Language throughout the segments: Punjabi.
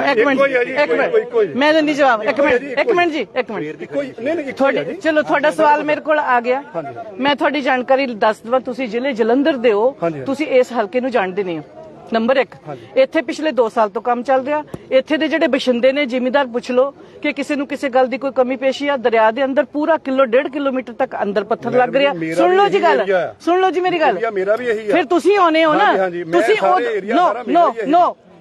ਇੱਕ ਮਿੰਟ ਇੱਕ ਮਿੰਟ ਇੱਕੋ। ਮਿੰਟ। ਮੈਂ ਦਿੰਦੀ ਜਵਾਬ ਇੱਕ ਮਿੰਟ ਇੱਕ ਮਿੰਟ ਜੀ ਇੱਕ ਮਿੰਟ। ਕੋਈ ਨਹੀਂ ਨਹੀਂ ਤੁਹਾਡੇ ਚਲੋ ਤੁਹਾਡਾ ਸਵਾਲ ਮੇਰੇ ਕੋਲ ਆ ਗਿਆ। ਮੈਂ ਤੁਹਾਡੀ ਜਾਣਕਾਰੀ ਦੱਸ ਦਵਾਂ ਤੁਸੀਂ ਜ਼ਿਲ੍ਹੇ ਜਲੰਧਰ ਦੇ ਹੋ। ਤੁਸੀਂ ਇਸ ਹਲਕੇ ਨੂੰ ਜਾਣਦੇ ਨਹੀਂ ਹੋ। ਨੰਬਰ 1 ਇੱਥੇ ਪਿਛਲੇ 2 ਸਾਲ ਤੋਂ ਕੰਮ ਚੱਲ ਰਿਹਾ। ਇੱਥੇ ਦੇ ਜਿਹੜੇ ਬਸ਼ਿੰਦੇ ਨੇ ਜ਼ਿਮੀਦਾਰ ਪੁੱਛ ਲਓ ਕਿ ਕਿਸੇ ਨੂੰ ਕਿਸੇ ਗੱਲ ਦੀ ਕੋਈ ਕਮੀ ਪੇਸ਼ੀ ਆ। ਦਰਿਆ ਦੇ ਅੰਦਰ ਪੂਰਾ ਕਿਲੋ ਡੇਢ ਕਿਲੋਮੀਟਰ ਤੱਕ ਅੰਦਰ ਪੱਥਰ ਲੱਗ ਰਿਹਾ। ਸੁਣ ਲਓ ਜੀ ਗੱਲ। ਸੁਣ ਲਓ ਜੀ ਮੇਰੀ ਗੱਲ। ਫਿਰ ਤੁਸੀਂ ਆਉਨੇ ਹੋ ਨਾ। ਤੁਸੀਂ। ਨੋ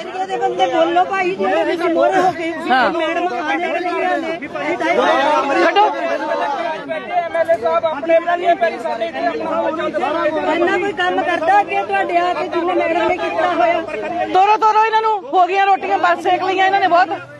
ਏਰੀਏ ਦੇ ਬੰਦੇ ਬੋਲੋ ਭਾਈ ਜਿਹੜੇ ਵਿੱਚ ਮੋਰੇ ਹੋ ਕੇ ਹਾਂ। ਮੈਡਮ ਆਣੇ ਵਾਲੀਆਂ ਨੇ ਕੱਢੋ ਇੰਨਾ ਕੋਈ ਕੰਮ ਕਰਦਾ ਕਿ ਤੁਹਾਡੇ ਆ ਕੇ ਜਿੰਨੇ ਮੈਡਮ ਨੇ ਕੀਤਾ ਹੋਇਆ। ਤੋਰੋ ਤੋਰੋ ਇਹਨਾਂ ਨੂੰ। ਹੋ ਗਈਆਂ ਰੋਟੀਆਂ ਬਸ ਸੇਕ ਲਈਆਂ ਇਹਨਾਂ ਨੇ ਬਹੁਤ।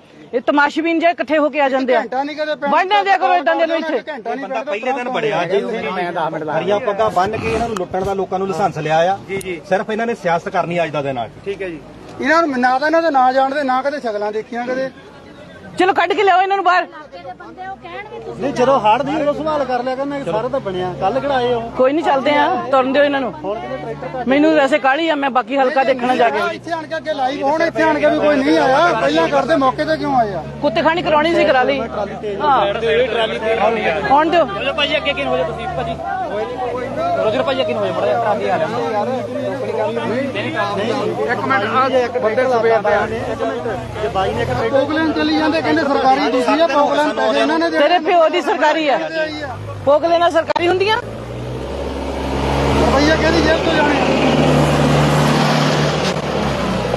ਇਹ ਤਮਾਸ਼ਬੀਨ ਜੇ ਇਕੱਠੇ ਹੋ ਕੇ ਆ ਜਾਂਦੇ ਆ। ਘੰਟਾ ਨਹੀਂ ਕਦੇ ਪੈਣਾ ਬਣਨੇ ਦਿਆ ਕਰੋ ਇਦਾਂ ਦੇ ਨੂੰ ਇੱਥੇ ਘੰਟਾ ਨਹੀਂ ਬੰਦਾ ਪਹਿਲੇ ਦਿਨ ਬੜਿਆ ਜੀ ਹਰੀਆਂ ਪੱਗਾਂ ਬੰਨ ਕੇ ਇਹਨਾਂ ਨੂੰ ਲੁੱਟਣ ਦਾ ਲੋਕਾਂ ਨੂੰ ਲਾਇਸੈਂਸ ਲਿਆ ਆ। ਜੀ ਜੀ। ਸਿਰਫ ਇਹਨਾਂ ਨੇ ਸਿਆਸਤ ਕਰਨੀ ਅੱਜ ਦਾ ਦਿਨ ਆ। ਕੇ ਇਹਨਾਂ ਨੂੰ ਨਾ ਤਾਂ ਇਹਨਾਂ ਦੇ ਨਾਂ ਜਾਣਦੇ ਨਾ ਕਦੇ ਸ਼ਕਲਾਂ ਦੇਖੀਆਂ ਕਦੇ। ਚਲੋ ਕੱਢ ਕੇ ਲਿਆਓ ਇਹਨਾਂ ਨੂੰ ਬਾਹਰ। ਨਹੀਂ ਜਦੋਂ ਹੜ ਦੀ ਉਦੋਂ ਸਵਾਲ ਕਰ ਲਿਆ ਕਰਨਾ ਸਾਰਾ ਤਾਂ ਬਣਿਆ। ਕੱਲ ਕਿਹੜਾ ਉਹ ਕੋਈ ਨਹੀਂ ਚੱਲਦੇ ਆ ਤੁਰਨ ਦਿਓ ਇਹਨਾਂ ਨੂੰ। ਮੈਨੂੰ ਵੈਸੇ ਕਾਹਲੀ ਆ ਮੈਂ ਬਾਕੀ ਹਲਕਾ ਦੇਖਣਾ ਜਾ ਕੇ। ਇੱਥੇ ਆਣ ਕੇ ਅੱਗੇ ਲਾਈਵ ਹੋਣ ਇੱਥੇ ਆਣ ਕੇ ਵੀ ਕੋਈ ਨਹੀਂ ਆਇਆ। ਪਹਿਲਾਂ ਕਰਦੇ ਮੌਕੇ ਤੇ ਕਿਉਂ ਆਏ ਆ? ਕੁੱਤੇ ਖਾਣੀ ਕਰਾਉਣੀ ਸੀ ਕਰਾ ਲਈ। ਹਾਂ। ਆਉਣ ਦਿਓ। ਭਾਜੀ ਅੱਗੇ ਕਿਨ ਹੋ ਜਾ ਤੁਸੀਂ? ਭਾਜੀ। ਰੋਜਰ ਭਾਜੀ ਅੱਗੇ ਹੋ ਜਾ ਬੜਾ ਟਰਾਲੀ ਆ ਰਿਹਾ। ਪੋਗਲੈਂਡ ਚਲੀ ਜਾਂਦੇ ਕਹਿੰਦੇ ਸਰਕਾਰੀ ਦੂਸਰੀ ਆ ਪੋਗਲੈਂਡ ਪੈਸੇ ਇਹਨਾਂ ਨੇ ਤੇਰੇ ਪਿਓ ਦੀ ਸਰਕਾਰੀ ਆ। ਪੋਕ ਲੈਣਾ ਸਰਕਾਰੀ ਹੁੰਦੀਆਂ? ਰੁਪਈਆ ਕਿਹਦੀ ਜੇਬ ਤੋਂ ਜਾਣੇ